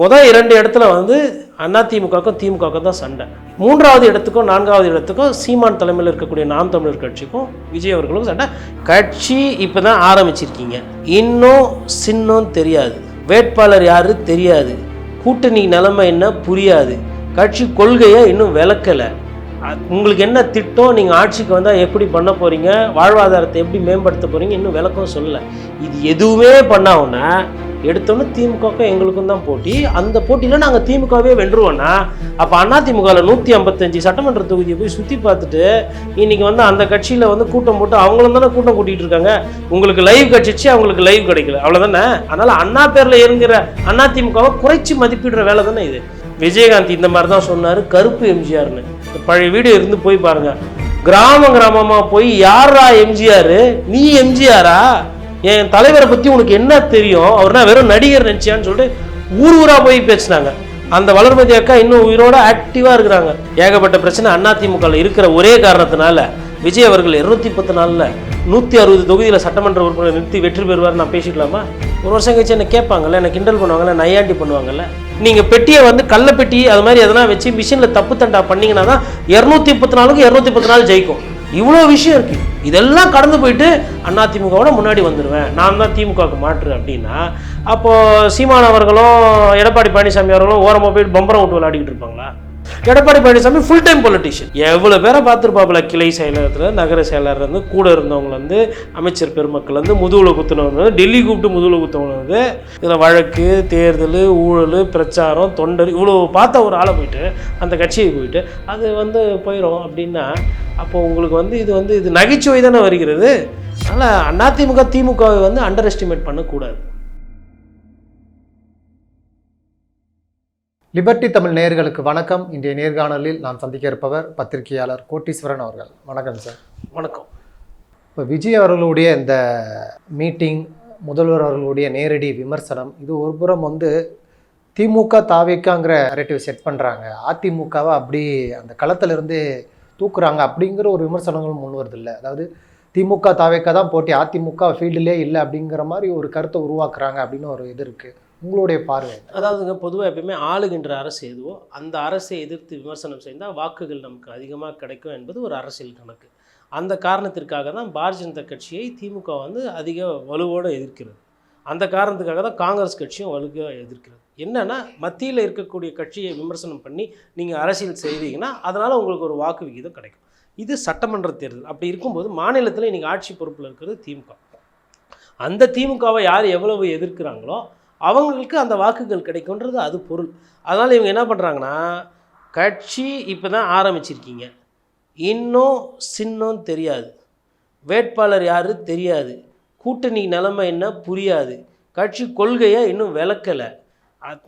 முதல் இரண்டு இடத்துல வந்து அதிமுகவுக்கும் திமுகவுக்கும் தான் சண்டை. மூன்றாவது இடத்துக்கும் நான்காவது இடத்துக்கும் சீமான் தலைமையில் இருக்கக்கூடிய நாம் தமிழர் கட்சிக்கும் விஜய் அவர்களுக்கும் சண்டை. கட்சி இப்போ தான் ஆரம்பிச்சிருக்கீங்க. இன்னும் சின்னம் தெரியாது. வேட்பாளர் யாரு தெரியாது. கூட்டணி நிலைமை என்ன புரியாது. கட்சி கொள்கையை இன்னும் விளக்கலை. உங்களுக்கு என்ன திட்டம்? நீங்கள் ஆட்சிக்கு வந்தால் எப்படி பண்ண போகிறீங்க வாழ்வாதாரத்தை எப்படி மேம்படுத்த போகிறீங்க இன்னும் விளக்கம் சொல்லலை. இது எதுவுமே பண்ணாவுன்னா எடுத்தோன்னே திமுகவுக்கும் எங்களுக்கும் தான் போட்டி. அந்த போட்டியில் நாங்கள் திமுகவே வென்றுவோன்னா அப்போ அண்ணா திமுகவில் நூற்றி ஐம்பத்தஞ்சு சட்டமன்ற தொகுதியை போய் சுற்றி பார்த்துட்டு இன்றைக்கி வந்து அந்த கட்சியில் வந்து கூட்டம் போட்டு அவங்களும் தானே கூட்டம் கூட்டிகிட்டு இருக்காங்க. உங்களுக்கு லைவ் கிடச்சிச்சு அவங்களுக்கு லைவ் கிடைக்கல. அவ்வளோதானே அதனால் அண்ணா பேரில் இருங்கிற அண்ணா திமுகவை குறைச்சி மதிப்பிடுற வேலை தானே இது. விஜயகாந்த் இந்த மாதிரி தான் சொன்னார் கருப்பு எம்ஜிஆர்னு. பழைய வீடியோ இருந்து போய் பாருங்கள் கிராம கிராமமாக போய் யாரா எம்ஜிஆர்? நீ எம்ஜிஆரா? என் தலைவரை பற்றி உனக்கு என்ன தெரியும்? அவர்னா வெறும் நடிகர் நினச்சியான்னு சொல்லிட்டு ஊர் ஊராக போய் பேசினாங்க. அந்த வளர்மதி அக்கா இன்னும் உயிரோட ஆக்டிவாக இருக்கிறாங்க. ஏகப்பட்ட பிரச்சனை அதிமுகவில் இருக்கிற ஒரே காரணத்தினால விஜய் அவர்கள் இருநூத்தி பத்து நாளில் நூற்றி அறுபது தொகுதியில் சட்டமன்ற உறுப்பினர் நிறுத்தி வெற்றி பெறுவார் நான் பேசிக்கலாமா? ஒரு வருஷம் கழிச்சு என்ன கேட்பாங்கல்ல என்ன கிண்டல் பண்ணுவாங்கல்ல நையாண்டி பண்ணுவாங்கல்ல? நீங்கள் பெட்டியை வந்து கள்ள பெட்டி அது மாதிரி எதனா வச்சு மிஷினில் தப்பு தண்டா பண்ணிங்கன்னா தான் இரநூத்தி முப்பத்தி நாலுக்கு இரநூத்தி பத்து நாள் ஜெயிக்கும். இவ்வளோ விஷயம் இருக்கு. இதெல்லாம் கடந்து போயிட்டு அண்ணா திமுகவோட முன்னாடி வந்துடுவேன் நான் தான் திமுகவுக்கு மாற்று அப்படின்னா அப்போது சீமான் அவர்களும் எடப்பாடி பழனிசாமி அவர்களும் ஓரமாக போயிட்டு பம்பரம் விட்டு விளையாடிக்கிட்டு இருப்பாங்களா? Edappadi Palaniswami full time politician எவ்வளோ பேரை பார்த்துருப்பாப்புல கிளை செயலகத்தில் நகர செயலர் வந்து கூட இருந்தவங்கலேருந்து வந்து அமைச்சர் பெருமக்கள் வந்து முதுகுல குத்துனவங்க வந்து டெல்லி கூப்பிட்டு முதுகுல குத்தவங்க வந்து இதில் வழக்கு தேர்தல் ஊழல் பிரச்சாரம் தொண்டர் இவ்வளோ பார்த்த ஒரு ஆளை போயிட்டு அந்த கட்சியை போயிட்டு அது வந்து போயிடும் அப்படின்னா அப்போ உங்களுக்கு வந்து இது வந்து இது நகைச்சுவை தானே வருகிறது. அதனால் அதிமுக திமுகவை வந்து அண்டர் எஸ்டிமேட் பண்ணக்கூடாது. லிபர்டி தமிழ் நேயர்களுக்கு வணக்கம். இன்றைய நேர்காணலில் நாம் சந்திக்க இருப்பவர் பத்திரிகையாளர் கோட்டீஸ்வரன் அவர்கள். வணக்கம் சார். வணக்கம். இப்போ விஜய் அவர்களுடைய இந்த மீட்டிங் முதல்வர் அவர்களுடைய நேரடி விமர்சனம் இது ஒரு புறம் வந்து திமுக தாவிக்காங்கிற நரேட்டிவ் செட் பண்ணுறாங்க அதிமுகவை அப்படி அந்த களத்திலிருந்து தூக்குறாங்க அப்படிங்கிற ஒரு விமர்சனங்கள் முன் வருது இல்லை அதாவது திமுக தாவேக்கா தான் போட்டி அதிமுக ஃபீல்டிலே இல்லை அப்படிங்கிற மாதிரி ஒரு கருத்தை உருவாக்குறாங்க அப்படின்னு ஒரு இது இருக்குது உங்களுடைய பார்வை அதாவதுங்க பொதுவாக எப்பயுமே ஆளுகின்ற அரசு எதுவோ அந்த அரசை எதிர்த்து விமர்சனம் செய்தால் வாக்குகள் நமக்கு அதிகமாக கிடைக்கும் என்பது ஒரு அரசியல் கணக்கு. அந்த காரணத்திற்காக தான் பாரதிய ஜனதா கட்சியை திமுக வந்து அதிக வலுவோடு எதிர்க்கிறது. அந்த காரணத்துக்காக தான் காங்கிரஸ் கட்சியும் வலுவாக எதிர்க்கிறது. என்னன்னா மத்தியில் இருக்கக்கூடிய கட்சியை விமர்சனம் பண்ணி நீங்கள் அரசியல் செய்தீங்கன்னா அதனால் உங்களுக்கு ஒரு வாக்கு விகிதம் கிடைக்கும். இது சட்டமன்ற தேர்தல். அப்படி இருக்கும்போது மாநிலத்தில் இன்றைக்கி ஆட்சி பொறுப்பில் இருக்கிறது திமுக. அந்த திமுகவை யார் எவ்வளவு எதிர்க்கிறாங்களோ அவங்களுக்கு அந்த வாக்குகள் கிடைக்குன்றது அது பொருள். அதனால் இவங்க என்ன பண்ணுறாங்கன்னா கட்சி இப்போ தான் ஆரம்பிச்சிருக்கீங்க. இன்னும் சின்னம் தெரியாது. வேட்பாளர் யார் தெரியாது. கூட்டணி நிலைமை என்ன புரியாது. கட்சி கொள்கையை இன்னும் விளக்கலை.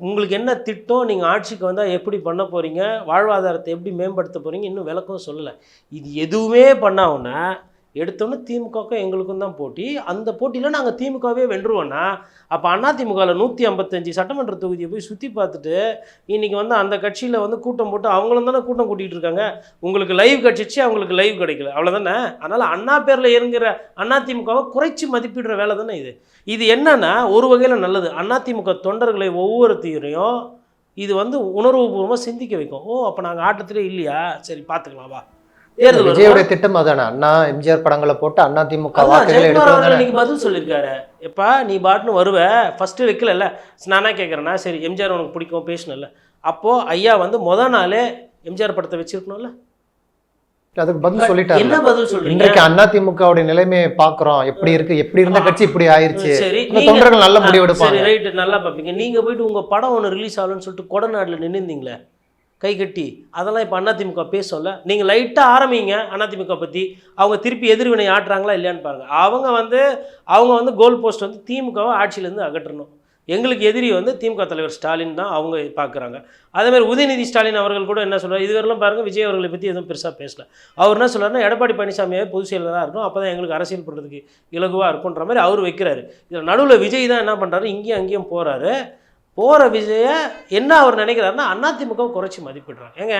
உங்களுக்கு என்ன திட்டம் நீங்கள் ஆட்சிக்கு வந்தால் எப்படி பண்ண போகிறீங்க வாழ்வாதாரத்தை எப்படி மேம்படுத்த போகிறீங்க இன்னும் விளக்கம் சொல்லலை. இது எதுவுமே பண்ணாவுன்னா எடுத்தோன்னே திமுகவுக்கும் எங்களுக்கும் தான் போட்டி. அந்த போட்டியில் நாங்கள் திமுகவே வென்றுவோன்னா அப்போ அண்ணா திமுகவில் நூற்றி ஐம்பத்தஞ்சு சட்டமன்ற தொகுதியை போய் சுற்றி பார்த்துட்டு இன்றைக்கி வந்து அந்த கட்சியில் வந்து கூட்டம் போட்டு அவங்களும் தானே கூட்டம் கூட்டிகிட்டு இருக்காங்க. உங்களுக்கு லைவ் கிடச்சிச்சு அவங்களுக்கு லைவ் கிடைக்கல. அவ்வளோதானே அதனால் அண்ணா பேரில் இறங்குற திமுகவை குறைச்சி மதிப்பிடுற வேலை தானே இது. இது என்னென்னா ஒரு வகையில் நல்லது. அண்ணா திமுக தொண்டர்களை ஒவ்வொருத்தையும் இது வந்து உணர்வுபூர்வமாக சிந்திக்க வைக்கும். ஓ அப்போ நாங்கள் ஆட்டத்திலே இல்லையா? சரி பார்த்துக்கலாம் வா. விஜயோட திட்டம் அதானே? அண்ணா எம்ஜிஆர் படங்களை போட்டு அண்ணா திமுக வாக்குகளை இன்னைக்கு பதில் சொல்லியிருக்காரு. எப்பா நீ பாட்டுன்னு வருவ. ஃபர்ஸ்ட் வைக்கலல்ல. நானா கேட்குறேன்னா சரி எம்ஜிஆர் உனக்கு பிடிக்கும் பேசணும்ல அப்போ ஐயா வந்து முத நாளே எம்ஜிஆர் படத்தை வச்சிருக்கணும்ல? அதுக்கு பதில் சொல்லிட்டாரு என்ன பதில் சொல்றீங்க? இன்றைக்கு அண்ணா திமுகவுடைய நிலைமையை பாக்குறோம் எப்படி இருக்கு? எப்படி இருந்த கட்சி இப்படி ஆயிருச்சு? சரி தொண்டர்கள் நல்ல முடிவு சரி எடுப்பாங்க ரைட்டு நல்லா பார்ப்பீங்க. நீங்க போயிட்டு உங்க படம் ஒன்று ரிலீஸ் ஆகலன்னு சொல்லிட்டு கொடநாட்டில் நின்றுந்தீங்களே கை கட்டி அதெல்லாம் இப்போ அதிமுக பேசல. நீங்கள் லைட்டாக ஆரம்பிங்க அதிமுக பற்றி அவங்க திருப்பி எதிர்வினை ஆட்டுறாங்களா இல்லையான்னு பாருங்கள் அவங்க வந்து அவங்க வந்து கோல் போஸ்ட் வந்து திமுகவை ஆட்சியிலேருந்து அகற்றணும். எங்களுக்கு எதிரி வந்து திமுக தலைவர் ஸ்டாலின் தான் அவங்க பார்க்குறாங்க அதேமாதிரி உதயநிதி ஸ்டாலின் அவர்கள் கூட என்ன சொல்கிறார் இதுவரையிலும் பாருங்க விஜய் அவர்களை பற்றி எதுவும் பெருசாக பேசல. அவர் என்ன சொல்கிறாருன்னா எடப்பாடி பழனிசாமியாவே பொதுச் செயலராக இருக்கும் அப்போ தான் எங்களுக்கு அரசியல் பண்ணுறதுக்கு இலகுவாக இருக்குன்ற மாதிரி அவர் வைக்கிறாரு. இதில் நடுவில் விஜய் தான் என்ன பண்ணுறாரு இங்கேயும் அங்கேயும் போகிறாரு போகிற விஜய என்ன அவர் நினைக்கிறாருன்னா அதிமுகவை குறைச்சி மதிப்பிடுறாங்க. ஏங்க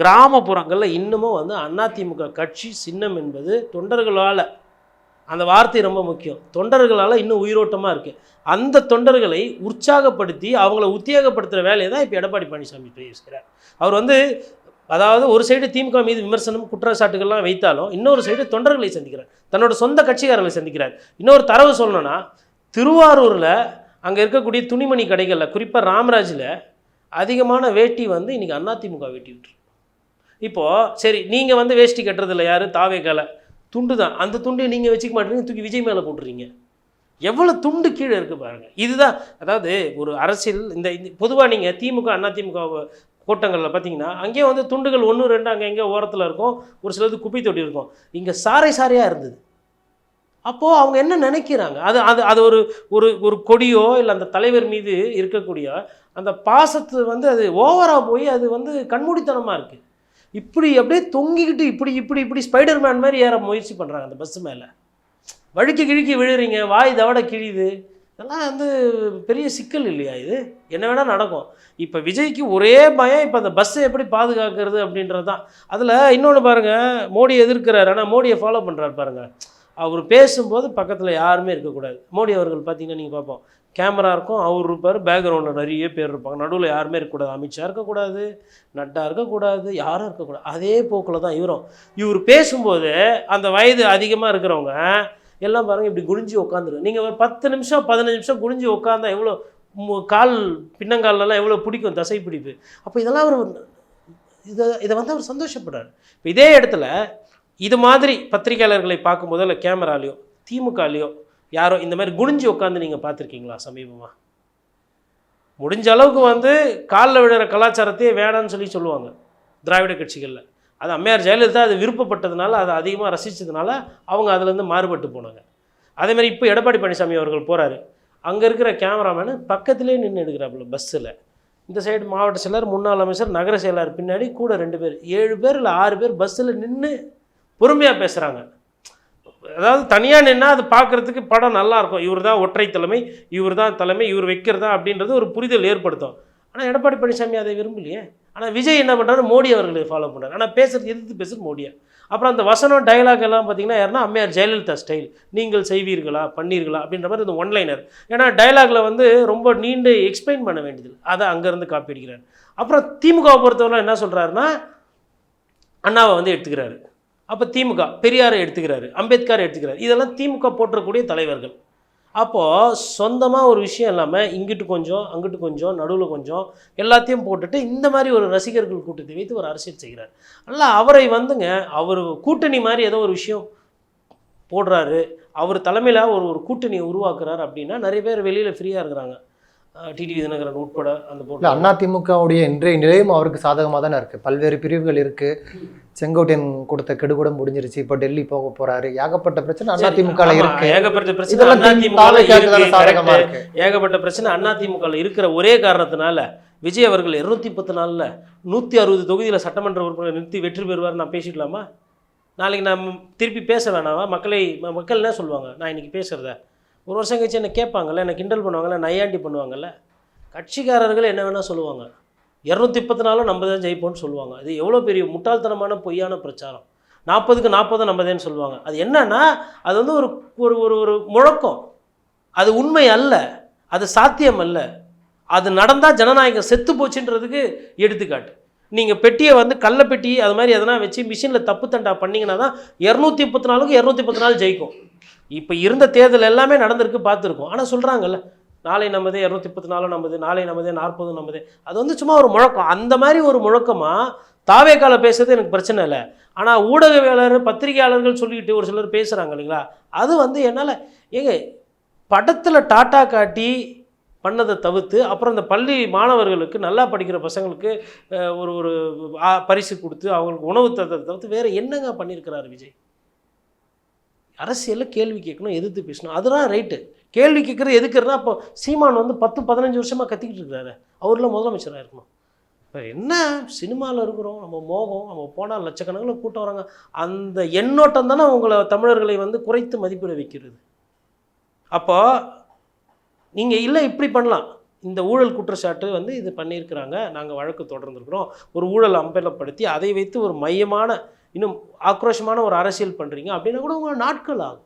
கிராமப்புறங்களில் இன்னமும் வந்து அதிமுக கட்சி சின்னம் என்பது தொண்டர்களால் அந்த வார்த்தை ரொம்ப முக்கியம். தொண்டர்களால் இன்னும் உயிரோட்டமாக இருக்குது அந்த தொண்டர்களை உற்சாகப்படுத்தி அவங்கள உத்தியோகப்படுத்துகிற வேலையை தான் இப்போ எடப்பாடி பழனிசாமி பேசுகிறார் அவர் வந்து அதாவது ஒரு சைடு திமுக மீது விமர்சனம் குற்றச்சாட்டுகள்லாம் வைத்தாலும் இன்னொரு சைடு தொண்டர்களை சந்திக்கிறார். தன்னோட சொந்த கட்சிக்காரர்களை சந்திக்கிறார். இன்னொரு தரவு சொல்லணும்னா திருவாரூரில் அங்கே இருக்கக்கூடிய துணிமணி கடைகளில் குறிப்பாக ராமராஜில் அதிகமான வேட்டி வந்து இன்றைக்கி அதிமுக வேட்டி விட்டுரு இப்போது சரி நீங்கள் வந்து வேஷ்டி கட்டுறதில்ல யார்? தாவே கலை துண்டு தான். அந்த துண்டை நீங்கள் வச்சுக்க மாட்டீங்க தூக்கி விஜய் மேலே போட்டுறீங்க. எவ்வளோ துண்டு கீழே இருக்குது பாருங்கள் இதுதான் அதாவது ஒரு அரசியல் இந்த பொதுவாக நீங்கள் திமுக அதிமுக கூட்டங்களில் பார்த்தீங்கன்னா அங்கேயே வந்து துண்டுகள் ஒன்று ரெண்டு அங்கே எங்கே ஓரத்தில் இருக்கும். ஒரு சிலது குப்பை தொட்டி இருக்கும். இங்கே சாரை சாரையாக இருந்தது. அப்போது அவங்க என்ன நினைக்கிறாங்க? அது அது அது ஒரு ஒரு ஒரு கொடியோ இல்லை அந்த தலைவர் மீது இருக்கக்கூடிய அந்த பாசத்து வந்து அது ஓவராக போய் அது வந்து கண்மூடித்தனமாக இருக்குது இப்படி அப்படியே தொங்கிக்கிட்டு இப்படி இப்படி இப்படி ஸ்பைடர் மேன் மாதிரி ஏற முயற்சி பண்ணுறாங்க அந்த பஸ் மேலே. வழுக்கி கிழுக்கி விழுறீங்க வாய் தவட கிழியுது. இதெல்லாம் வந்து பெரிய சிக்கல் இல்லையா இது? என்ன வேணால் நடக்கும். இப்போ விஜய்க்கு ஒரே பயம் இப்போ அந்த பஸ்ஸை எப்படி பாதுகாக்கிறது அப்படின்றது தான் அதில் இன்னொன்று பாருங்கள் மோடி எதிர்க்கிறார் ஆனால் மோடியை ஃபாலோ பண்ணுறாரு பாருங்கள் அவர் பேசும்போது பக்கத்தில் யாருமே இருக்கக்கூடாது மோடி அவர்கள் பார்த்தீங்கன்னா நீங்கள் பார்ப்போம் கேமரா இருக்கும் அவர் இருப்பார் பேக்ரவுண்டில் நிறைய பேர் இருப்பாங்க. நடுவில் யாருமே இருக்கக்கூடாது அமித்ஷா இருக்கக்கூடாது நட்டா இருக்கக்கூடாது யாரும் இருக்கக்கூடாது அதே போக்கில் தான் இவரும். இவர் பேசும்போது அந்த வயது அதிகமாக இருக்கிறவங்க எல்லாம் பாருங்கள் இப்படி குனிஞ்சு உட்காந்துரு நீங்கள் ஒரு பத்து நிமிஷம் பதினஞ்சு நிமிஷம் குனிஞ்சு உட்காந்தா எவ்வளோ மு- கால் பின்னங்காலெல்லாம் எவ்வளோ பிடிக்கும் தசை பிடிப்பு அப்போ இதெல்லாம் அவர் இதை இதை வந்து அவர் சந்தோஷப்படுறார். இப்போ இதே இடத்துல இது மாதிரி பத்திரிகையாளர்களை பார்க்கும்போது இல்லை கேமராலேயோ திமுகலையோ யாரோ இந்த மாதிரி குனிஞ்சு உட்காந்து நீங்கள் பார்த்துருக்கீங்களா சமீபமாக முடிஞ்ச அளவுக்கு வந்து காலில் விழுற கலாச்சாரத்தையே வேணான்னு சொல்லி சொல்லுவாங்க திராவிட கட்சிகளில். அது அம்மையார் ஜெயலலிதா அது விருப்பப்பட்டதுனால அதை அதிகமாக ரசித்ததுனால அவங்க அதுலேருந்து மாறுபட்டு போனாங்க. அதேமாதிரி இப்போ எடப்பாடி பழனிசாமி அவர்கள் போகிறாரு அங்கே இருக்கிற கேமராமேனு பக்கத்துலேயே நின்று எடுக்கிறாப்புல பஸ்ஸில். இந்த சைடு மாவட்ட செயலர் முன்னாள் அமைச்சர் நகர செயலாளர் பின்னாடி கூட ரெண்டு பேர். ஏழு பேர் இல்லை ஆறு பேர் பஸ்ஸில் நின்று பொறுமையாக பேசுகிறாங்க அதாவது தனியாக நின்னா அது பார்க்குறதுக்கு படம் நல்லாயிருக்கும் இவர் தான் ஒற்றை தலைமை இவர் தான் தலைமை இவர் வைக்கிறதா அப்படின்றது ஒரு புரிதல் ஏற்படுத்தும். ஆனால் எடப்பாடி பழனிசாமி அதை விரும்பலையே. ஆனால் விஜய் என்ன பண்ணுறாரு மோடி அவர்களை ஃபாலோ பண்ணுறாரு ஆனால் பேசுறது எதிர்த்து பேசுறது மோடியா. அப்புறம் அந்த வசனம் டயலாக் எல்லாம் பார்த்தீங்கன்னா யாருன்னா அம்மையார் ஜெயலலிதா ஸ்டைல் நீங்கள் செய்வீர்களா? பண்ணீர்களா? அப்படின்ற மாதிரி இந்த ஒன்லைனர் ஏன்னா டயலாக்ல வந்து ரொம்ப நீண்டு எக்ஸ்பிளைன் பண்ண வேண்டியது அதை அங்கேருந்து காப்பி அடிக்கிறார் அப்புறம் திமுகவை பொறுத்தவரை என்ன சொல்கிறாருன்னா அண்ணாவை வந்து எடுத்துக்கிறாரு. அப்போ திமுக பெரியாரை எடுத்துக்கிறாரு அம்பேத்கரை எடுத்துக்கிறாரு. இதெல்லாம் திமுக போற்றக்கூடிய தலைவர்கள். அப்போது சொந்தமாக ஒரு விஷயம் இல்லாமல் இங்கிட்டு கொஞ்சம் அங்கிட்டு கொஞ்சம் நடுவில் கொஞ்சம் எல்லாத்தையும் போட்டுட்டு இந்த மாதிரி ஒரு ரசிகர்கள் கூட்டத்தை வைத்து ஒரு அரசியல் செய்கிறார். அல்ல அவரை வந்துங்க அவர் கூட்டணி மாதிரி ஏதோ ஒரு விஷயம் போடுறாரு. அவர் தலைமையில் ஒரு ஒரு கூட்டணியை உருவாக்குறாரு அப்படின்னா நிறைய பேர் வெளியில் ஃப்ரீயாக இருக்கிறாங்க. டிடிவி தினகரன் உட்பட அந்த இல்லை போட்டு அதிமுகவுடைய இன்றைய நிலையும் அவருக்கு சாதகமாக தானே இருக்குது பல்வேறு பிரிவுகள் இருக்குது செங்கோட்டையன் கொடுத்த கெடுகூட முடிஞ்சிருச்சு. இப்போ டெல்லி போக போறாரு. ஏகப்பட்ட பிரச்சனை அதிமுகவில் ஆமா, இருக்கு. ஏகப்பட்ட பிரச்சனை ஏகப்பட்ட பிரச்சனை அதிமுகவில் இருக்கிற ஒரே காரணத்தினால விஜய் அவர்கள் இருநூத்தி பத்து நாளில் நூற்றி அறுபது தொகுதியில் சட்டமன்ற உறுப்பினர் நிறுத்தி வெற்றி பெறுவார். நான் பேசிக்கலாமா நாளைக்கு நான் திருப்பி பேச வேணாமா? மக்களை மக்கள் என்ன சொல்லுவாங்க? நான் இன்னைக்கு பேசுகிறத ஒரு வருஷம் கழிச்சு என்ன கேட்பாங்கல்ல என்ன கிண்டல் பண்ணுவாங்கல்ல நையாண்டி பண்ணுவாங்கல்ல கட்சிக்காரர்கள் என்ன வேணால் சொல்லுவாங்க. இரநூத்தி பத்து நாளும் நம்ம தான் ஜெயிப்போம்னு சொல்லுவாங்க. அது எவ்வளோ பெரிய முட்டாள்தனமான பொய்யான பிரச்சாரம். நாற்பதுக்கு நாற்பது நம்மதேன்னு சொல்லுவாங்க. அது என்னன்னா அது வந்து ஒரு ஒரு ஒரு ஒரு முழக்கம். அது உண்மை அல்ல. அது சாத்தியம் அல்ல. அது நடந்தால் ஜனநாயகம் செத்து போச்சுன்றதுக்கு எடுத்துக்காட்டு. நீங்கள் பெட்டியை வந்து கள்ள பெட்டி அது மாதிரி எதனா வச்சு மிஷினில் தப்பு தண்டா பண்ணிங்கன்னா தான் இரநூத்தி முப்பத்தி நாலுக்கு இரநூத்தி பத்து நாள் ஜெயிக்கும். இப்போ இருந்த தேர்தல் எல்லாமே நடந்திருக்கு பார்த்துருக்கோம். ஆனால் சொல்கிறாங்கல்ல நாளை நமதே இரநூத்தி முப்பத்தி நாலு நமது நாளை நம்பதே நாற்பது நமதே. அது வந்து சும்மா ஒரு முழக்கம். அந்த மாதிரி ஒரு முழக்கமாக தாவேக்கால பேசுறது எனக்கு பிரச்சனை இல்லை. ஆனால் ஊடகவியலாளர் பத்திரிகையாளர்கள் சொல்லிக்கிட்டு ஒரு சிலர் பேசுகிறாங்க இல்லைங்களா? அது வந்து என்னால் ஏங்க படத்தில் டாட்டா காட்டி பண்ணதை தவிர்த்து அப்புறம் இந்த பள்ளி மாணவர்களுக்கு நல்லா படிக்கிற பசங்களுக்கு ஒரு ஒரு பரிசு கொடுத்து அவங்களுக்கு உணவு தரத்தை தவிர்த்து வேறு என்னங்க பண்ணியிருக்கிறாரு விஜய்? அரசியலில் கேள்வி கேட்கணும் எதிர்த்து பேசணும். அதுதான் ரைட்டு கேள்வி கேட்குறது எதுக்குறதுனா அப்போ சீமான் வந்து பத்து பதினஞ்சு வருஷமாக கத்திக்கிட்டு இருக்கிறாரு அவர்லாம் முதலமைச்சராக இருக்கணும். இப்போ என்ன சினிமாவில் இருக்கிறோம் நம்ம மோகம் நம்ம போனால் லட்சக்கணக்கில் கூட்டம் வராங்க. அந்த எண்ணோட்டம் தானே உங்களை தமிழர்களை வந்து குறைத்து மதிப்பிட வைக்கிறது. அப்போ நீங்கள் இல்லை இப்படி பண்ணலாம். இந்த ஊழல் குற்றச்சாட்டு வந்து இது பண்ணியிருக்கிறாங்க. நாங்கள் வழக்கு தொடர்ந்துருக்கிறோம். ஒரு ஊழல் அம்பலப்படுத்தி அதை வைத்து ஒரு மையமான இன்னும் ஆக்ரோஷமான ஒரு அரசியல் பண்ணுறீங்க அப்படின்னா கூட உங்கள் நாட்கள் ஆகும்.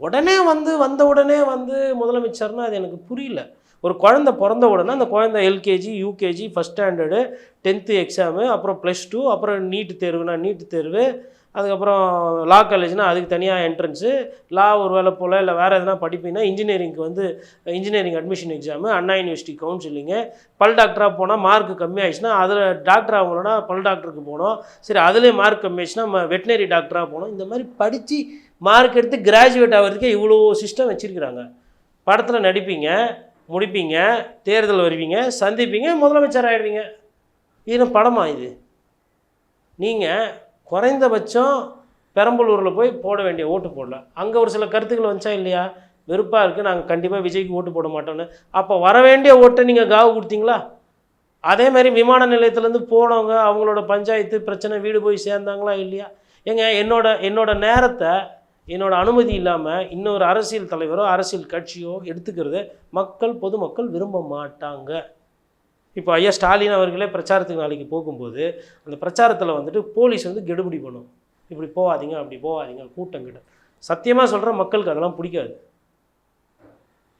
உடனே வந்து வந்த உடனே வந்து முதலமைச்சர்னா அது எனக்கு புரியல. ஒரு குழந்தை பிறந்த உடனே அந்த குழந்தை LKG UKG first standard tenth exam அப்புறம் ப்ளஸ் டூ அப்புறம் நீட்டு தேர்வுனா நீட்டு தேர்வு அதுக்கப்புறம் லா காலேஜ்னால் அதுக்கு தனியாக என்ட்ரன்ஸு லா ஒரு வேலை போல் இல்லை வேறு எதனா படிப்பீங்கன்னா இன்ஜினியரிங்க்கு வந்து engineering admission exam Anna university counselling பல் டாக்டராக போனால் மார்க் கம்மியாயிடுச்சுன்னா அதில் டாக்டர் ஆகணும்னா பல் டாக்டருக்கு போகணும் சரி அதுலேயே மார்க் கம்மியாச்சுன்னா நம்ம வெட்டினரி டாக்டராக போகணும் இந்த மாதிரி படித்து மார்க் எடுத்து கிராஜுவேட் ஆகிறதுக்கே இவ்வளோ சிஸ்டம் வச்சுருக்கிறாங்க. படத்தில் நடிப்பீங்க முடிப்பீங்க தேர்தல் வருவீங்க சந்திப்பீங்க முதலமைச்சர் ஆகிடுவீங்க இது படமா இது? நீங்கள் குறைந்தபட்சம் பெரம்பலூரில் போய் போட வேண்டிய ஓட்டு போடல. அங்கே ஒரு சில கருத்துக்கள் வந்துச்சா இல்லையா? வெறுப்பாக இருக்குது நாங்கள் கண்டிப்பாக விஜய்க்கு ஓட்டு போட மாட்டோன்னு அப்போ வர வேண்டிய ஓட்டை நீங்கள் காவு கொடுத்தீங்களா? அதே மாதிரி விமான நிலையத்துலேருந்து போனவங்க அவங்களோட பஞ்சாயத்து பிரச்சனை வீடு போய் சேர்ந்தாங்களா இல்லையா? ஏங்க என்னோட என்னோட நேரத்தை என்னோட அனுமதி இல்லாமல் இன்னொரு அரசியல் தலைவரோ அரசியல் கட்சியோ எடுத்துக்கிறது மக்கள் பொதுமக்கள் விரும்ப மாட்டாங்க. இப்போ ஐயா ஸ்டாலின் அவர்களே பிரச்சாரத்துக்கு நாளைக்கு போகும்போது அந்த பிரச்சாரத்தில் வந்துட்டு போலீஸ் வந்து கெடுபிடி பண்ணும். இப்படி போகாதீங்க அப்படி போகாதீங்க கூட்டம் கிட்ட சத்தியமாக சொல்கிற மக்களுக்கு அதெல்லாம் பிடிக்காது.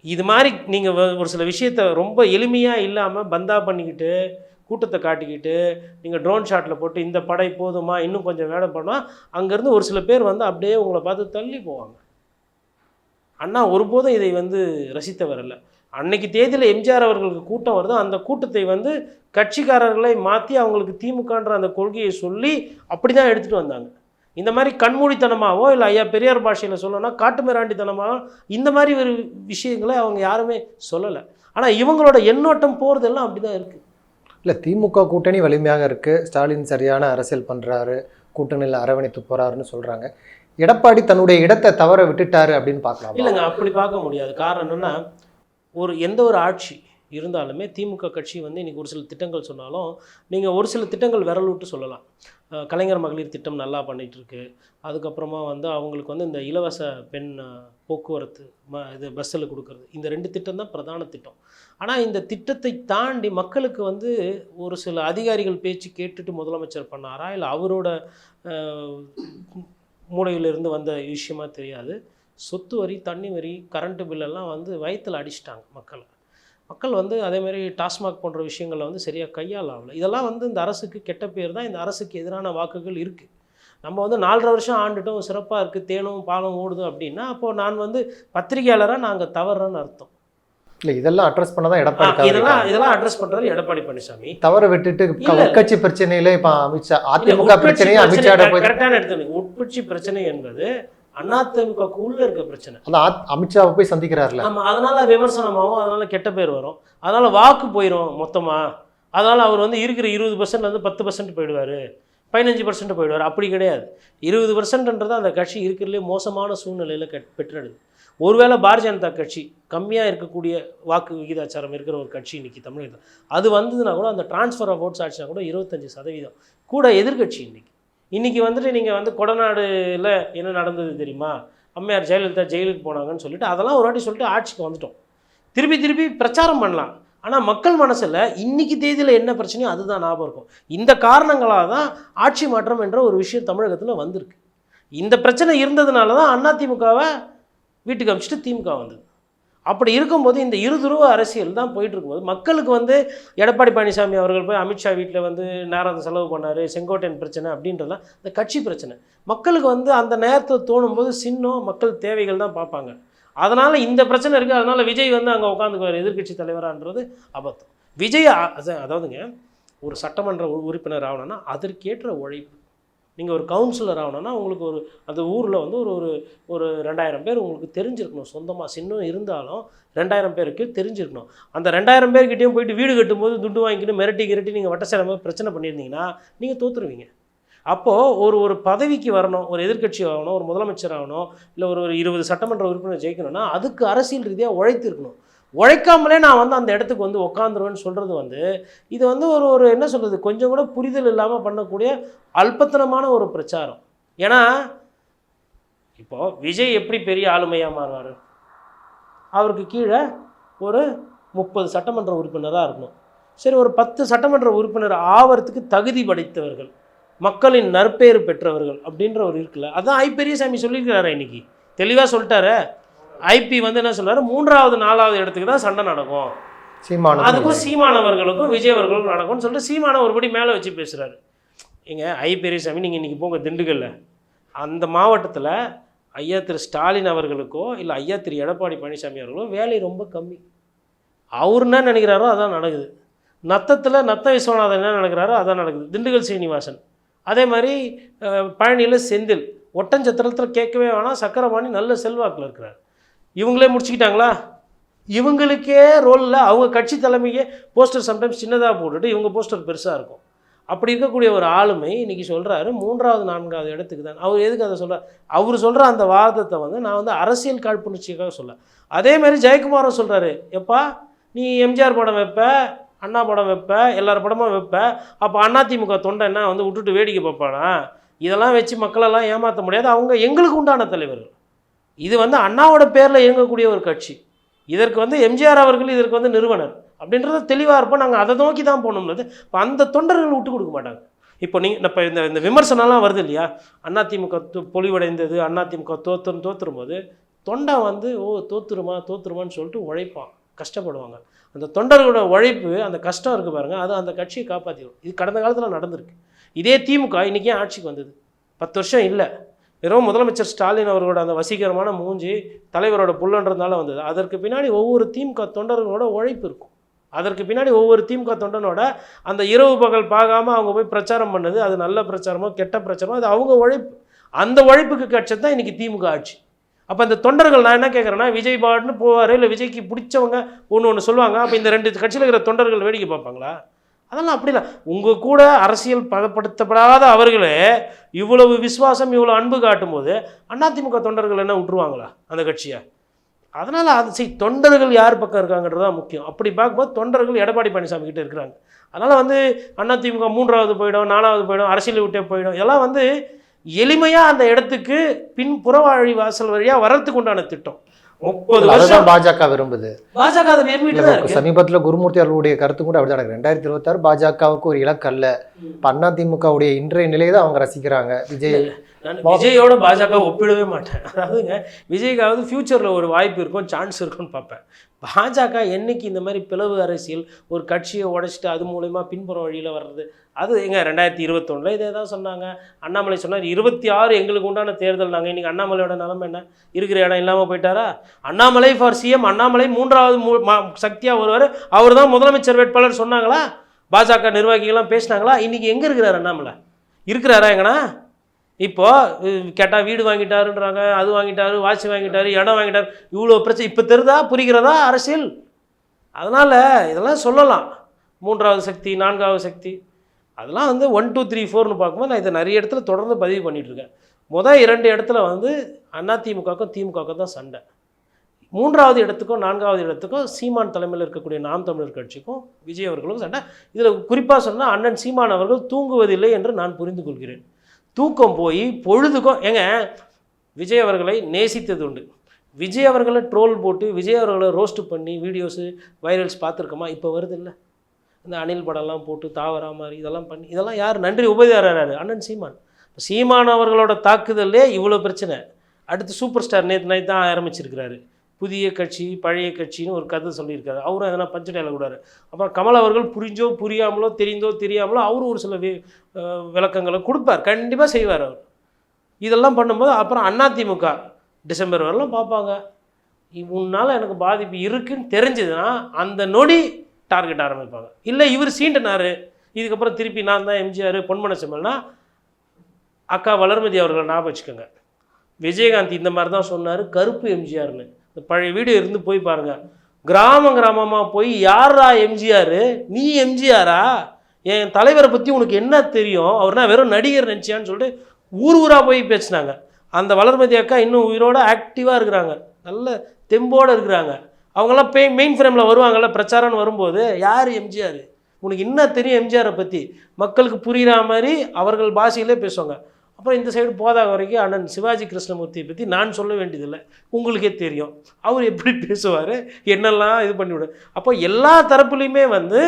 இது மாதிரி நீங்கள் ஒரு சில விஷயத்த ரொம்ப எளிமையாக இல்லாமல் பந்தா பண்ணிக்கிட்டு கூட்டத்தை காட்டிக்கிட்டு நீங்கள் ட்ரோன் ஷாட்டில் போட்டு இந்த படை போதுமா இன்னும் கொஞ்சம் வேலை பண்ணால் அங்கேருந்து ஒரு சில பேர் வந்து அப்படியே உங்களை பார்த்து தள்ளி போவாங்க. அண்ணா ஒருபோதும் இதை வந்து ரசித்தவர் அல்ல. அன்னைக்கு தேதியில் எம்ஜிஆர் அவர்களுக்கு கூட்டம் வருதோ அந்த கூட்டத்தை வந்து கட்சிக்காரர்களை மாற்றி அவங்களுக்கு திமுகன்ற அந்த கொள்கையை சொல்லி அப்படி தான் எடுத்துகிட்டு வந்தாங்க. இந்த மாதிரி கண்மூடித்தனமாகவோ இல்லை ஐயா பெரியார் பாஷையில் சொல்லணும்னா காட்டுமிராண்டித்தனமாவோ இந்த மாதிரி ஒரு விஷயங்களை அவங்க யாருமே சொல்லலை. ஆனால் இவங்களோட எண்ணோட்டம் போகிறதெல்லாம் அப்படி தான் இருக்குது இல்லை திமுக கூட்டணி வலிமையாக இருக்குது ஸ்டாலின் சரியான அரசியல் பண்ணுறாரு கூட்டணியில் அரவணைத்து போகிறாருன்னு சொல்கிறாங்க எடப்பாடி தன்னுடைய இடத்தை தவற விட்டுட்டாரு அப்படின்னு பார்க்கலாம்? இல்லைங்க அப்படி பார்க்க முடியாது. காரணம் என்னென்னா ஒரு எந்த ஒரு ஆட்சி இருந்தாலுமே திமுக கட்சி வந்து இன்றைக்கி ஒரு சில திட்டங்கள் சொன்னாலும் நீங்கள் ஒரு சில திட்டங்கள் விரல் விட்டு சொல்லலாம். கலைஞர் மகளிர் திட்டம் நல்லா பண்ணிகிட்ருக்கு அதுக்கப்புறமா வந்து அவங்களுக்கு வந்து இந்த இலவச பெண் போக்குவரத்து ம இது பஸ்ஸில் கொடுக்கறது இந்த ரெண்டு திட்டம் தான் பிரதான திட்டம். ஆனால் இந்த திட்டத்தை தாண்டி மக்களுக்கு வந்து ஒரு சில அதிகாரிகள் பேச்சு கேட்டுட்டு முதலமைச்சர் பண்ணாரா? இல்லை அவரோட மூளையிலிருந்து வந்த விஷயமா தெரியாது. சொத்து வரி தண்ணி வரி கரண்ட்டு பில்லெல்லாம் வந்து வயத்தில் அடிச்சிட்டாங்க மக்களை. மக்கள் வந்து அதேமாரி டாஸ்மாக் போன்ற விஷயங்களை வந்து சரியாக கையால் ஆகல இதெல்லாம் வந்து இந்த அரசுக்கு கெட்ட பேர் தான். இந்த அரசுக்கு எதிரான வாக்குகள் இருக்குது நம்ம வந்து நாலரை வருஷம் ஆண்டுட்டும் சிறப்பாக இருக்குது தேனும் பாலும் ஓடுது அப்படின்னா அப்போது நான் வந்து பத்திரிகையாளராக நாங்கள் தவறுறேன்னு அர்த்தம். இல்லை இதெல்லாம் அட்ரஸ் பண்ண தான் எடப்பாடி. இதெல்லாம் இதெல்லாம் அட்ரஸ் பண்ணுறது எடப்பாடி பழனிசாமி. தவற விட்டுட்டு. உட்கட்சி பிரச்சனையில இப்ப அமித்ஷா அதிமுக உட்கட்சி பிரச்சனையும் பிரச்சனை அமித்ஷா கரெக்டான எடுத்துங்க உட்கட்சி பிரச்சனை என்பது அதிமுக உள்ள இருக்க பிரச்சனை. அந்த அமித்ஷாவை போய் சந்திக்கிறாருல. ஆமா அதனால விமர்சனமாகும் அதனால கெட்ட பேர் வரும். அதனால வாக்கு போயிடும் மொத்தமா. அதனால அவர் வந்து இருக்கிற இருபது பர்சன்ட் வந்து பத்து பர்சன்ட் போயிடுவாரு. பதினஞ்சு பர்சன்ட் போயிடுவார். அப்படி கிடையாது. இருபது பர்சன்ட்ன்றது அந்த கட்சி இருக்கிறதுலே மோசமான சூழ்நிலையில் கட் பெற்றுடுது ஒருவேளை பாரதிய ஜனதா கட்சி கம்மியாக இருக்கக்கூடிய வாக்கு விகிதாச்சாரம் இருக்கிற ஒரு கட்சி இன்றைக்கி தமிழகத்தில். அது வந்ததுன்னா கூட அந்த ட்ரான்ஸ்ஃபர் ஆஃப் ஓட்ஸ் ஆச்சுன்னா கூட இருபத்தஞ்சு சதவீதம். கூட எதிர்க்கட்சி இன்றைக்கி இன்றைக்கி வந்துட்டு நீங்கள் வந்து கொடநாடுல என்ன நடந்தது தெரியுமா? அம்மையார் ஜெயலலிதா ஜெயிலுக்கு போனாங்கன்னு சொல்லிட்டு அதெல்லாம் ஒரு வாட்டி சொல்லிட்டு ஆட்சிக்கு வந்துட்டோம். திருப்பி திருப்பி பிரச்சாரம் பண்ணலாம். ஆனால் மக்கள் மனசில் இன்றைக்கி தேதியில் என்ன பிரச்சனையோ அதுதான் ஞாபகம் இருக்கும். இந்த காரணங்களாக தான் ஆட்சி மாற்றம் என்ற ஒரு விஷயம் தமிழகத்தில் வந்திருக்கு. இந்த பிரச்சனை இருந்ததுனால தான் அதிமுகவை வீட்டுக்கு அமிச்சிட்டு திமுக வந்தது. அப்படி இருக்கும்போது இந்த இருதுருவ அரசியல் தான் போயிட்டு இருக்கும்போது மக்களுக்கு வந்து எடப்பாடி பழனிசாமி அவர்கள் போய் அமித்ஷா வீட்டில் வந்து நேரம் செலவு பண்ணார் செங்கோட்டையன் பிரச்சனை அப்படின்றதெல்லாம் இந்த கட்சி பிரச்சனை. மக்களுக்கு வந்து அந்த நேரத்தில் தோணும்போது சின்னம் மக்கள் தேவைகள் தான் பார்ப்பாங்க. அதனால் இந்த பிரச்சனை இருக்குது அதனால் விஜய் வந்து அங்கே உட்காந்துக்குவார் எதிர்க்கட்சி தலைவரான்றது அபத்தம். விஜய் அதாவதுங்க ஒரு சட்டமன்ற உ- உறுப்பினர் ஆகணும்னா அதற்கேற்ற உழைப்பு. நீங்கள் ஒரு கவுன்சிலர் ஆகணும்னா உங்களுக்கு ஒரு அந்த ஊரில் வந்து ஒரு ஒரு ஒரு ரெண்டாயிரம் பேர் உங்களுக்கு தெரிஞ்சிருக்கணும். சொந்தமாக சின்னம் இருந்தாலும் ரெண்டாயிரம் பேருக்கு தெரிஞ்சிருக்கணும். அந்த ரெண்டாயிரம் பேர்கிட்டையும் போயிட்டு வீடு கட்டும்போது துண்டு வாங்கிக்கிட்டு மிரட்டி கிரட்டி நீங்கள் வட்டசேரமாக பிரச்சனை பண்ணியிருந்தீங்கன்னா நீங்கள் தோற்றுருவீங்க அப்போது ஒரு ஒரு பதவிக்கு வரணும் ஒரு எதிர்கட்சி ஆகணும் ஒரு முதலமைச்சர் ஆகணும் இல்லை ஒரு ஒரு இருபது சட்டமன்ற உறுப்பினர் ஜெயிக்கணும்னா அதுக்கு அரசியல் ரீதியாக உழைத்திருக்கணும். உழைக்காமலே நான் வந்து அந்த இடத்துக்கு வந்து உட்காந்துருவேன்னு சொல்கிறது வந்து இது வந்து ஒரு ஒரு என்ன சொல்கிறது கொஞ்சம் கூட புரிதல் இல்லாமல் பண்ணக்கூடிய அல்பத்தனமான ஒரு பிரச்சாரம். ஏன்னா இப்போ விஜய் எப்படி பெரிய ஆளுமையாக மாறுவார்? அவருக்கு கீழே ஒரு முப்பது சட்டமன்ற உறுப்பினராக இருக்கணும். சரி ஒரு பத்து சட்டமன்ற உறுப்பினர் ஆவறத்துக்கு தகுதி படைத்தவர்கள். மக்களின் நற்பேறு பெற்றவர்கள் அப்படின்ற ஒரு இருக்குல்ல. அதான் ஐ பெரியசாமி சொல்லியிருக்கிறாரு இன்னைக்கு. தெளிவாக சொல்லிட்டாரு. ஐபி வந்து என்ன சொல்றாரு? மூன்றாவது நாலாவது இடத்துக்கு தான் சண்டை நடக்கும். சீமானது அதுக்கும் சீமானவர்களுக்கும் விஜய் அவர்களுக்கும் நடக்கும்னு சொல்லிட்டு சீமான ஒருபடி மேலே வச்சு பேசுகிறாரு ஏங்க ஐ பெரியசாமி நீங்கள் இன்றைக்கி போங்க திண்டுக்கல்ல. அந்த மாவட்டத்தில் ஐயா திரு ஸ்டாலின் அவர்களுக்கோ இல்லை ஐயா திரு எடப்பாடி பழனிசாமி அவர்களோ வேலை ரொம்ப கம்மி. அவர் என்ன நினைக்கிறாரோ அதான் நடக்குது. நத்தத்தில் நத்த விஸ்வநாதன் என்ன நினைக்கிறாரோ அதான் நடக்குது. திண்டுக்கல் சீனிவாசன். அதே மாதிரி பழனியில் செந்தில். ஒட்டஞ்சத்திரத்தில் கேட்கவே வேணாம். சக்கரபாணி நல்ல செல்வாக்கில் இருக்கிறார். இவங்களே முடிச்சுக்கிட்டாங்களா? இவங்களுக்கே ரோலில் அவங்க கட்சி தலைமையே போஸ்டர் சம்டைம்ஸ் சின்னதாக போட்டுட்டு இவங்க போஸ்டர் பெருசாக இருக்கும். அப்படி இருக்கக்கூடிய ஒரு ஆளுமை இன்னைக்கு சொல்கிறாரு மூன்றாவது நான்காவது இடத்துக்கு தான். அவர் எதுக்கு அதை சொல்கிறார் அவர் சொல்கிற அந்த வாதத்தை வந்து நான் வந்து அரசியல் காழ்ப்புணர்ச்சிக்காக சொல்ல அதே மாதிரி ஜெயக்குமாரும் சொல்கிறாரு எப்பா நீ எம்ஜிஆர் படம் வைப்ப அண்ணா படம் வைப்பேன் எல்லார் படமும் வைப்பேன் அப்போ அதிமுக தொண்டை என்ன வந்து விட்டுட்டு வேடிக்கை பார்ப்பானா? இதெல்லாம் வச்சு மக்களெல்லாம் ஏமாற்ற முடியாது. அவங்க எங்களுக்கு உண்டான தலைவர்கள். இது வந்து அண்ணாவோட பேரில் இயங்கக்கூடிய ஒரு கட்சி. இதற்கு வந்து எம்ஜிஆர் அவர்கள் இதற்கு வந்து நிறுவனர். அப்படின்றத தெளிவாக இருப்போம். நாங்கள் அதை நோக்கி தான் போகணும்னது இப்போ அந்த தொண்டர்கள் விட்டு கொடுக்க மாட்டாங்க. இப்போ நீங்கள் இப்போ இந்த இந்த விமர்சனம்லாம் வருது இல்லையா? அதிமுக து- பொலிவடைந்தது அதிமுக தோத்துரும் தோத்துரும் போது தொண்டை வந்து ஓ தோத்துருமா தோத்துருமான்னு சொல்லிட்டு உழைப்பான். கஷ்டப்படுவாங்க. அந்த தொண்டர்களோட உழைப்பு அந்த கஷ்டம் இருக்குது பாருங்கள் அது அந்த கட்சியை காப்பாற்றிடும் இது கடந்த காலத்தில் நடந்திருக்கு. இதே திமுக இன்றைக்கி ஆட்சிக்கு வந்தது? பத்து வருஷம் இல்லை. வெறும் முதலமைச்சர் ஸ்டாலின் அவர்களோட அந்த வசீகரமான மூஞ்சி தலைவரோட புல்லன்றதுனால வந்தது. அதற்கு பின்னாடி ஒவ்வொரு திமுக தொண்டர்களோட உழைப்பு இருக்கும். அதற்கு பின்னாடி ஒவ்வொரு திமுக தொண்டனோட அந்த இரவு பகல் பார்க்காம அவங்க போய் பிரச்சாரம் பண்ணது அது நல்ல பிரச்சாரமோ கெட்ட பிரச்சாரமோ அது அவங்க உழைப்பு. அந்த உழைப்புக்கு கட்சி தான் இன்றைக்கி திமுக ஆட்சி. அப்போ இந்த தொண்டர்கள் நான் என்ன கேட்குறேன்னா விஜய் பாட்னு போவார் இல்லை விஜய்க்கு பிடிச்சவங்க ஒன்று ஒன்று சொல்லுவாங்க. அப்போ இந்த ரெண்டு கட்சியில் இருக்கிற தொண்டர்கள் வேடிக்கை பார்ப்பாங்களா? அதெல்லாம் அப்படி இல்லை. உங்கள் கூட அரசியல் பதப்படுத்தப்படாத அவர்களே இவ்வளவு விசுவாசம் இவ்வளோ அன்பு காட்டும்போது அதிமுக தொண்டர்கள் என்ன விட்டுருவாங்களா அந்த கட்சியை? அதனால் அது சரி தொண்டர்கள் யார் பக்கம் இருக்காங்கன்றது தான் முக்கியம். அப்படி பார்க்கும்போது தொண்டர்கள் எடப்பாடி பழனிசாமி கிட்டே இருக்கிறாங்க. அதனால் வந்து அதிமுக மூன்றாவது போயிடும் நாலாவது போயிடும் அரசியலை விட்டே போயிடும். இதெல்லாம் வந்து எளிமையாக அந்த இடத்துக்கு பின் புறவாழி வாசல் வழியாக வர்றதுக்கு உண்டான திட்டம். முப்பது வருஷம் பாஜக விரும்புது. பாஜக அதை விரும்பிட்டு தான் இருக்கு. சமீபத்துல குருமூர்த்தி அவர்களுடைய கருத்து கூட அப்படிதான் நடக்குது ரெண்டாயிரத்தி இருபத்தாறு பாஜகவுக்கு ஒரு இலக்கு அல்ல. இப்ப அண்ணா திமுகவுடைய இன்றைய நிலையை தான் அவங்க ரசிக்கிறாங்க. விஜய் நான் விஜயோட பாஜக ஒப்பிடவே மாட்டேன். அதாவதுங்க விஜய்க்காவது ஃப்யூச்சரில் ஒரு வாய்ப்பு இருக்கும் சான்ஸ் இருக்கும்னு பார்ப்பேன். பாஜக என்னைக்கு இந்த மாதிரி பிளவு அரசியல் ஒரு கட்சியை உடைச்சிட்டு அது மூலயமா பின்புற வழியில் வர்றது? அது எங்க ரெண்டாயிரத்தி இருபத்தொன்னில் இதே தான் சொன்னாங்க. அண்ணாமலை சொன்னார் இருபத்தி ஆறு எங்களுக்கு உண்டான தேர்தல் நாங்கள் இன்றைக்கி அண்ணாமலையோட நிலமை என்ன? இருக்கிற இடம் இல்லாமல் போயிட்டாரா? அண்ணாமலை ஃபார் சிஎம் அண்ணாமலை மூன்றாவது மூ சக்தியாக வருவார். அவர் தான் முதலமைச்சர் வேட்பாளர் சொன்னாங்களா? பாஜக நிர்வாகிகள்லாம் பேசினாங்களா? இன்றைக்கி எங்கே இருக்கிறார் அண்ணாமலை? இருக்கிறாரா எங்கண்ணா? இப்போது கேட்டால் வீடு வாங்கிட்டாருன்றாங்க அது வாங்கிட்டாரு வாட்ச் வாங்கிட்டாரு இடம் வாங்கிட்டாரு. இவ்வளோ பிரச்சனை இப்போ தெரிதா புரிகிறதா அரசியல்? அதனால் இதெல்லாம் சொல்லலாம். மூன்றாவது சக்தி நான்காவது சக்தி. அதெல்லாம் வந்து ஒன் டூ த்ரீ ஃபோர்னு பார்க்கும்போது நான் இதை நிறைய இடத்துல தொடர்ந்து பதிவு பண்ணிகிட்ருக்கேன் முதல் இரண்டு இடத்துல வந்து அதிமுகவுக்கும் திமுகவுக்கும் தான் சண்டை. மூன்றாவது இடத்துக்கும் நான்காவது இடத்துக்கும் சீமான் தலைமையில் இருக்கக்கூடிய நாம் தமிழர் கட்சிக்கும் விஜய் அவர்களுக்கும் சண்டை. இதில் குறிப்பாக சொன்னால் அண்ணன் சீமான் அவர்கள் தூங்குவதில்லை என்று நான் புரிந்து கொள்கிறேன். தூக்கம் போய் பொழுதுக்கும் ஏங்க விஜய் அவர்களை நேசித்தது உண்டு. விஜய் அவர்களை ட்ரோல் போட்டு விஜய் அவர்களை ரோஸ்ட் பண்ணி வீடியோஸு வைரல்ஸ் பார்த்துருக்கோமா? இப்போ வருது இல்லை. இந்த அணில் படம்லாம் போட்டு தாவரா மாதிரி இதெல்லாம் பண்ணி இதெல்லாம் யார்? நன்றி உபதியாராரு அண்ணன் சீமான். சீமான் அவர்களோட தாக்குதல்லே இவ்வளோ பிரச்சனை. அடுத்து சூப்பர் ஸ்டார் நேற்று நைட் தான் ஆரம்பிச்சிருக்கிறாரு. புதிய கட்சி பழைய கட்சின்னு ஒரு கதை சொல்லியிருக்காரு. அவரும் எதனா பஞ்ச dialogue விடாரு அப்புறம் கமல் அவர்கள் புரிஞ்சோ புரியாமலோ தெரிந்தோ தெரியாமலோ அவரும் ஒரு சில விளக்கங்களை கொடுப்பார். கண்டிப்பாக செய்வார் அவர். இதெல்லாம் பண்ணும்போது அப்புறம் அதிமுக டிசம்பர் வரலாம் பார்ப்பாங்க. உன்னால் எனக்கு பாதிப்பு இருக்குன்னு தெரிஞ்சதுன்னா அந்த நொடி டார்கெட் ஆரம்பிப்பாங்க. இல்லை இவர் சீண்டனாரு. இதுக்கப்புறம் திருப்பி நான் தான் எம்ஜிஆர் பொன்மன செம்மல்னா அக்கா வளர்மதி அவர்களை ஞாபகம் வச்சுக்கோங்க. விஜயகாந்த் இந்த மாதிரி தான் சொன்னார் கருப்பு எம்ஜிஆர்னு. இந்த பழைய வீடியோ இருந்து போய் பாருங்கள் கிராம கிராமமாக போய் யாரா எம்ஜிஆர்? நீ எம்ஜிஆரா? என் தலைவரை பற்றி உனக்கு என்ன தெரியும்? அவர்னா வெறும் நடிகர் நினச்சியான்னு சொல்லிட்டு ஊர் ஊராக போய் பேசினாங்க. அந்த வளர்மதி அக்கா இன்னும் உயிரோட ஆக்டிவாக இருக்கிறாங்க. நல்ல தெம்போடு இருக்கிறாங்க. அவங்கெல்லாம் பெய் மெயின் ஃப்ரேமில் வருவாங்கல்ல பிரச்சாரம்னு வரும்போது யார் எம்ஜிஆர்? உனக்கு என்ன தெரியும் எம்ஜிஆரை பற்றி மக்களுக்கு புரிகிற மாதிரி அவர்கள் பாஷையிலே பேசுவாங்க. அப்புறம் இந்த சைடு போதாக வரைக்கும் அண்ணன் சிவாஜி கிருஷ்ணமூர்த்தியை பற்றி நான் சொல்ல வேண்டியதில்லை. உங்களுக்கே தெரியும். அவர் எப்படி பேசுவார் என்னெல்லாம் இது பண்ணிவிடும் அப்போ எல்லா தரப்புலையுமே வந்து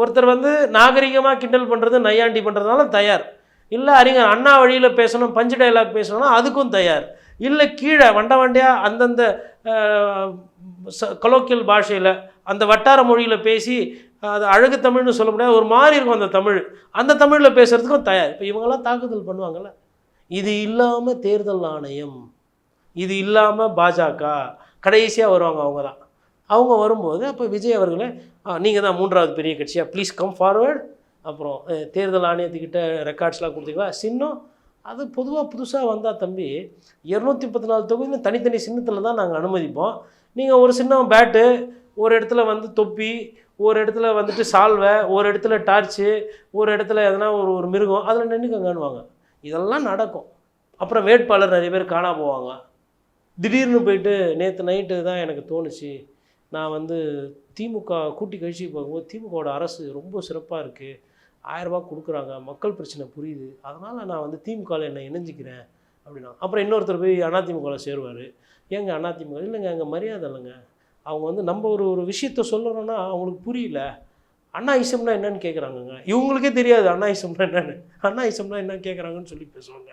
ஒருத்தர் வந்து நாகரிகமாக கிண்டல் பண்ணுறது நையாண்டி பண்ணுறதுனால தயார். இல்லை அறிஞர் அண்ணா வழியில் பேசணும் பஞ்சு டைலாக் பேசணும்னா அதுக்கும் தயார். இல்லை கீழே வண்ட வண்டியாக அந்தந்த கொலோக்கியல் பாஷையில் அந்த வட்டார மொழியில் பேசி அது அழகு தமிழ்னு சொல்ல முடியாது ஒரு மாதிரி இருக்கும் அந்த தமிழ். அந்த தமிழில் பேசுகிறதுக்கும் தயார். இப்போ இவங்கெல்லாம் தாக்குதல் பண்ணுவாங்கள்ல இது இல்லாமல் தேர்தல் ஆணையம் இது இல்லாமல் பாஜக கடைசியாக வருவாங்க அவங்க தான் அவங்க வரும்போது அப்போ விஜய் அவர்களே நீங்கள் தான் மூன்றாவது பெரிய கட்சியாக ப்ளீஸ் கம் ஃபார்வேர்டு அப்புறம் தேர்தல் ஆணையத்துக்கிட்ட ரெக்கார்ட்ஸ்லாம் கொடுத்தீங்களா? சின்னம் அது பொதுவாக புதுசாக வந்தால் தம்பி இரநூத்தி முப்பத்தி நாலு தொகுதியில் தனித்தனி சின்னத்தில் தான் நாங்கள் அனுமதிப்போம். நீங்கள் ஒரு சின்னம் பேட்டு ஒரு இடத்துல வந்து தொப்பி ஒரு இடத்துல வந்துட்டு சால்வை ஒரு இடத்துல டார்ச்சு ஒரு இடத்துல எதனா ஒரு ஒரு மிருகம் அதில் நின்றுக்கங்கன்னுவாங்க இதெல்லாம் நடக்கும். அப்புறம் வேட்பாளர் நிறைய பேர் காணா போவாங்க. திடீர்னு போயிட்டு நேற்று நைட்டு தான் எனக்கு தோணுச்சு. நான் வந்து திமுக கூட்டி கழிச்சு பார்க்கும்போது திமுகவோட அரசு ரொம்ப சிறப்பாக இருக்குது ஆயிரரூபா கொடுக்குறாங்க. மக்கள் பிரச்சனை புரியுது. அதனால் நான் வந்து திமுகவில் என்னை இணைஞ்சிக்கிறேன் அப்படின்னா அப்புறம் இன்னொருத்தர் போய் அதிமுகவில் சேருவார். ஏங்க அதிமுக இல்லைங்க எங்கள் மரியாதை இல்லைங்க. அவங்க வந்து நம்ம ஒரு ஒரு விஷயத்த சொல்லணும்னா அவங்களுக்கு புரியல. அண்ணாயிசம்னா என்னன்னு கேட்குறாங்கங்க இவங்களுக்கே தெரியாது அண்ணாயிசம்னா என்னன்னு. அண்ணாயிசம்னா என்னன்னு கேட்குறாங்கன்னு சொல்லி பேசுவாங்க.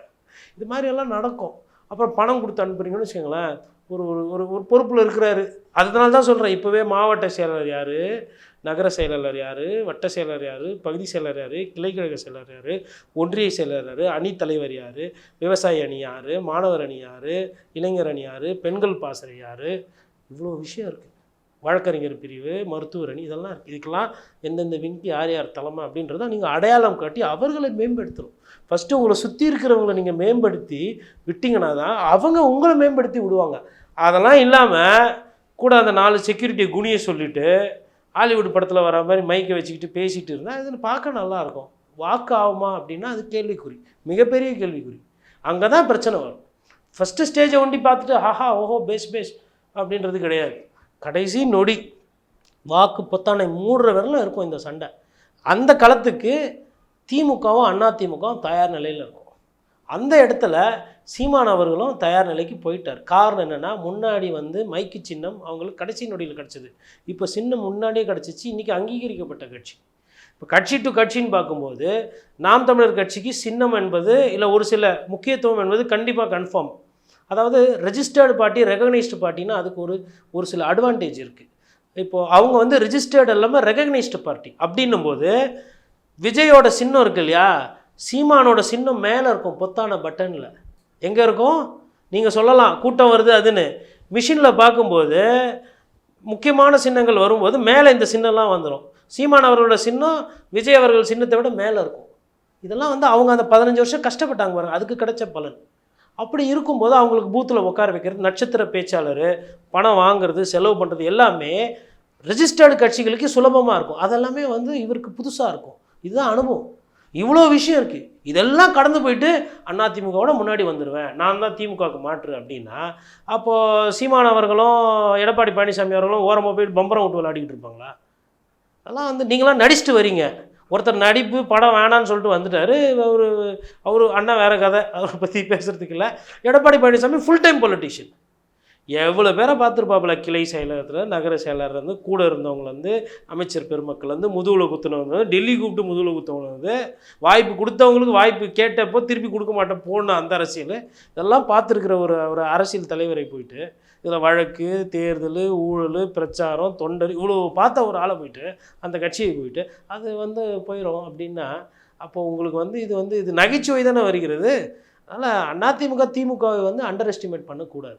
இது மாதிரி எல்லாம் நடக்கும். அப்புறம் பணம் கொடுத்து அனுப்புறீங்கன்னு வச்சுக்கோங்களேன். ஒரு ஒரு ஒரு ஒரு பொறுப்பில் இருக்கிறாரு. அதனால தான் சொல்கிறேன் இப்போவே மாவட்ட செயலர் யார்? நகர செயலாளர் யார்? வட்ட செயலர் யார்? பகுதி செயலர் யார்? கிளைக்கழக செயலர் யார்? ஒன்றிய செயலர் யார்? அணி தலைவர் யார்? விவசாய அணி யார்? மாணவர் அணி யார்? இளைஞர் அணி யார்? பெண்கள் பாசறை யார்? இவ்வளோ விஷயம் இருக்குது வழக்கறிஞர் பிரிவு மருத்துவர் அணி இதெல்லாம் இருக்குது இதுக்கெல்லாம் எந்தெந்த விங்க்கு யார் யார் தலைமை அப்படின்றத நீங்கள் அடையாளம் காட்டி அவர்களை மேம்படுத்தணும். ஃபஸ்ட்டு உங்களை சுற்றி இருக்கிறவங்களை நீங்கள் மேம்படுத்தி விட்டிங்கன்னா தான் அவங்க உங்களை மேம்படுத்தி விடுவாங்க. அதெல்லாம் இல்லாமல் கூட அந்த நாலு செக்யூரிட்டி குணியை சொல்லிவிட்டு ஹாலிவுட் படத்தில் வர மாதிரி மைக்கை வச்சுக்கிட்டு பேசிகிட்டு இருந்தால் இதில் பார்க்க நல்லாயிருக்கும் வாக்கு ஆகுமா அப்படின்னா அது கேள்விக்குறி. மிகப்பெரிய கேள்விக்குறி. அங்கே தான் பிரச்சனை வரும். ஃபஸ்ட்டு ஸ்டேஜை ஒண்டி பார்த்துட்டு ஹாஹா ஓஹோ பேஸ் பேஸ் அப்படின்றது கிடையாது. கடைசி நொடி. வாக்கு பொத்தானை மூடுற வரலும் இருக்கும் இந்த சண்டை. அந்த களத்துக்கு திமுகவும் அண்ணா திமுகவும் தயார் நிலையில் இருக்கும். அந்த இடத்துல சீமான் அவர்களும் தயார் நிலைக்கு போயிட்டார். காரணம் என்னென்னா முன்னாடி வந்து மைக்கு சின்னம் அவங்களுக்கு கடைசி நொடியில் கிடச்சிது. இப்போ சின்னம் முன்னாடியே கிடச்சிச்சு இன்றைக்கி அங்கீகரிக்கப்பட்ட கட்சி. இப்போ கட்சி டு கட்சின்னு பார்க்கும்போது நாம் தமிழர் கட்சிக்கு சின்னம் என்பது இல்லை ஒரு சில முக்கியத்துவம் என்பது கண்டிப்பாக கன்ஃபார்ம் அதாவது ரெஜிஸ்டர்டு பார்ட்டி ரெகக்னைஸ்டு பார்ட்டினா அதுக்கு ஒரு ஒரு சில அட்வான்டேஜ் இருக்குது இப்போது அவங்க வந்து ரிஜிஸ்டர்டு இல்லாமல் ரெகக்னைஸ்டு பார்ட்டி அப்படின்னும் போது விஜயோட சின்னம் இருக்கு இல்லையா? சீமானோட சின்னம் மேலே இருக்கும் பொத்தான பட்டனில். எங்கே இருக்கும்? நீங்கள் சொல்லலாம் கூட்டம் வருது அதுன்னு. மிஷினில் பார்க்கும்போது முக்கியமான சின்னங்கள் வரும்போது மேலே இந்த சின்னம்லாம் வந்துடும் சீமான் அவர்களோட சின்னம் விஜய் அவர்கள் சின்னத்தை விட மேலே இருக்கும். இதெல்லாம் வந்து அவங்க அந்த பதினஞ்சு வருஷம் கஷ்டப்பட்டாங்க பாருங்கள் அதுக்கு கிடைச்ச பலன். அப்படி இருக்கும்போது அவங்களுக்கு பூத்தில் உட்கார வைக்கிறது நட்சத்திர பேச்சாளர் பணம் வாங்குறது செலவு பண்ணுறது எல்லாமே ரெஜிஸ்டர்டு கட்சிகளுக்கு சுலபமாக இருக்கும். அதெல்லாமே வந்து இவருக்கு புதுசாக இருக்கும். இதுதான் அனுபவம். இவ்வளோ விஷயம் இருக்குது இதெல்லாம் கடந்து போயிட்டு அண்ணா திமுகவோட முன்னாடி வந்துடுவேன் நான் தான் திமுகவுக்கு மாற்று அப்படின்னா அப்போது சீமான் அவர்களும் எடப்பாடி பழனிசாமி அவர்களும் ஓரமாக போயிட்டு பம்பரம் விட்டு விளையாடிக்கிட்டு இருப்பாங்களா? அதெல்லாம் வந்து நீங்களாம் நடிச்சுட்டு வரீங்க. ஒருத்தர் நடிப்பு படம் வேணான்னு சொல்லிட்டு வந்துட்டாரு. அவர் அவர் அண்ணா வேற கதை. அவரை பற்றி பேசுகிறதுக்கு இல்லை. Edappadi Palaniswami full time politician எவ்வளோ பேரை பார்த்துருப்பாப்புல? கிளை செயலகத்தில் நகர செயலர் வந்து கூட இருந்தவங்கலேருந்து வந்து அமைச்சர் பெருமக்கள் வந்து குத்துனவங்க டெல்லி கூப்பிட்டு முதுகில் குத்தவங்க வந்து வாய்ப்பு கொடுத்தவங்களுக்கு வாய்ப்பு கேட்டப்போ திருப்பி கொடுக்க மாட்டேன் போன அந்த அரசியல். இதெல்லாம் பார்த்துருக்குற ஒரு ஒரு அரசியல் தலைவரை போயிட்டு இதில் வழக்கு தேர்தல் ஊழல் பிரச்சாரம் தொண்டர் இவ்வளோ பார்த்த ஒரு ஆளை போயிட்டு அந்த கட்சியை போயிட்டு அது வந்து போயிடும் அப்படின்னா அப்போ உங்களுக்கு வந்து இது வந்து இது நகைச்சுவை தானே வருகிறது. அதனால் அதிமுக திமுகவை வந்து அண்டர் எஸ்டிமேட் பண்ணக்கூடாது.